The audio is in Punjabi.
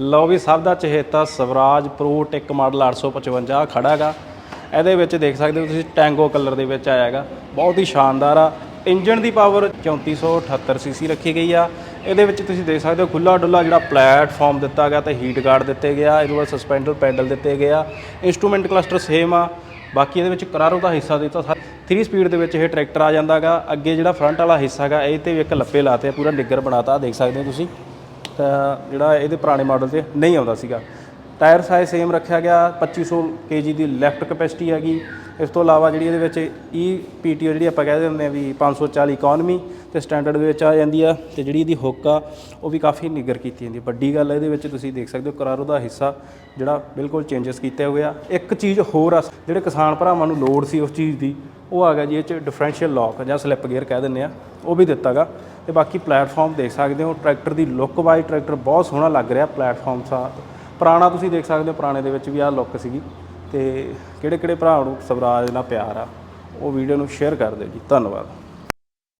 ਲਓ ਵੀ ਸਭ ਦਾ ਚਹੇਤਾ ਸਵਰਾਜ ਪ੍ਰੋ ਟੈਕ ਮਾਡਲ 855 ਖੜਾ ਹੈਗਾ ਇਹਦੇ ਵਿੱਚ ਦੇਖ ਸਕਦੇ ਹੋ ਤੁਸੀਂ ਟੈਂਗੋ ਕਲਰ ਦੇ ਵਿੱਚ ਆਇਆ ਹੈਗਾ ਬਹੁਤ ਹੀ ਸ਼ਾਨਦਾਰ ਆ। ਇੰਜਨ ਦੀ ਪਾਵਰ 3478 ਸੀਸੀ ਰੱਖੀ ਗਈ ਆ। ਇਹਦੇ ਵਿੱਚ ਤੁਸੀਂ ਦੇਖ ਸਕਦੇ ਹੋ ਖੁੱਲਾ ਡੁੱਲਾ ਜਿਹੜਾ ਪਲੇਟਫਾਰਮ ਦਿੱਤਾ ਗਿਆ ਤੇ ਹੀਟ ਗਾਰਡ ਦਿੱਤੇ ਗਿਆ ਇਹਦੇ ਬਾਅਦ ਸਸਪੈਂਡਰ ਪੈਡਲ ਦਿੱਤੇ ਗਿਆ ਇੰਸਟਰੂਮੈਂਟ ਕਲਸਟਰ ਸੇਮ ਆ। ਬਾਕੀ ਇਹਦੇ ਵਿੱਚ ਕਰਾਰੋ ਦਾ ਹਿੱਸਾ ਦਿੱਤਾ 3 ਸਪੀਡ ਦੇ ਵਿੱਚ ਇਹ ਟਰੈਕਟਰ ਆ ਜਾਂਦਾਗਾ। ਅੱਗੇ ਜਿਹੜਾ ਫਰੰਟ ਵਾਲਾ ਹਿੱਸਾ ਹੈਗਾ, ਇਹ ਤੇ ਵੀ ਇੱਕ ਲੱਪੇ ਲਾਤੇ ਪੂਰਾ ਨਿੱਗਰ ਬਣਾਤਾ, ਦੇਖ ਸਕਦੇ ਹੋ ਤੁਸੀਂ। ਤਾਂ ਜਿਹੜਾ ਇਹਦੇ ਪੁਰਾਣੇ ਮਾਡਲ ਤੇ ਨਹੀਂ ਆਉਂਦਾ ਸੀਗਾ। ਟਾਇਰ ਸਾਈਜ਼ ਸੇਮ ਰੱਖਿਆ ਗਿਆ 2500 kg ਦੀ ਲੈਫਟ ਕਪੈਸਿਟੀ ਹੈਗੀ। ਇਸ ਤੋਂ ਇਲਾਵਾ ਜਿਹੜੀ ਇਹਦੇ ਵਿੱਚ ਈ ਪੀਟੀਓ ਜਿਹੜੀ ਆਪਾਂ ਕਹਿ ਦਿੰਦੇ ਆ ਵੀ 540 ਇਕਨੋਮੀ ਤੇ ਸਟੈਂਡਰਡ ਦੇ ਵਿੱਚ ਆ ਜਾਂਦੀ ਆ ਤੇ ਜਿਹੜੀ ਇਹਦੀ ਹੁੱਕ ਆ, ਉਹ ਵੀ ਕਾਫੀ ਨਿੱਗਰ ਕੀਤੀ ਜਾਂਦੀ ਵੱਡੀ ਗੱਲ ਇਹਦੇ ਵਿੱਚ ਤੁਸੀਂ ਦੇਖ ਸਕਦੇ ਹੋ ਕਰਾਰੋ ਦਾ ਹਿੱਸਾ ਜਿਹੜਾ ਬਿਲਕੁਲ ਚੇਂਜਸ ਕੀਤੇ ਹੋਏ ਆ। ਇੱਕ ਚੀਜ਼ ਹੋਰ ਆ, ਜਿਹੜੇ ਕਿਸਾਨ ਭਰਾਵਾਂ ਨੂੰ ਲੋੜ ਸੀ ਉਸ ਚੀਜ਼ ਦੀ, ਉਹ ਆ ਗਿਆ ਜੀ, ਇਹ ਚ ਡਿਫਰੈਂਸ਼ੀਅਲ ਲੌਕ ਜਾਂ ਸਲਿੱਪ ਗੇਅਰ ਕਹਿ ਦਿੰਦੇ ਆ। ਉਹ ਵੀ ਦਿੱਤਾਗਾ ਤੇ ਬਾਕੀ ਪਲੇਟਫਾਰਮ ਦੇਖ ਸਕਦੇ ਹੋ, ਟਰੈਕਟਰ ਦੀ ਲੁੱਕ ਵਾਈਜ਼ ਟਰੈਕਟਰ ਬਹੁਤ ਸੋਹਣਾ ਲੱਗ ਰਿਹਾ ਪਲੇਟਫਾਰਮ ਸਾ, ਪੁਰਾਣਾ ਤੁਸੀਂ ਦੇਖ ਸਕਦੇ ਹੋ, ਪੁਰਾਣੇ ਦੇ ਵਿੱਚ ਵੀ ਆਹ ਲੁੱਕ ਸੀਗੀ ਤੇ ਕਿਹੜੇ ਕਿਹੜੇ ਭਰਾ ਨੂੰ ਸਵਰਾਜ ਨਾਲ ਪਿਆਰ ਆ, ਉਹ ਵੀਡੀਓ ਨੂੰ ਸ਼ੇਅਰ ਕਰ ਦਿਓ ਜੀ, ਧੰਨਵਾਦ।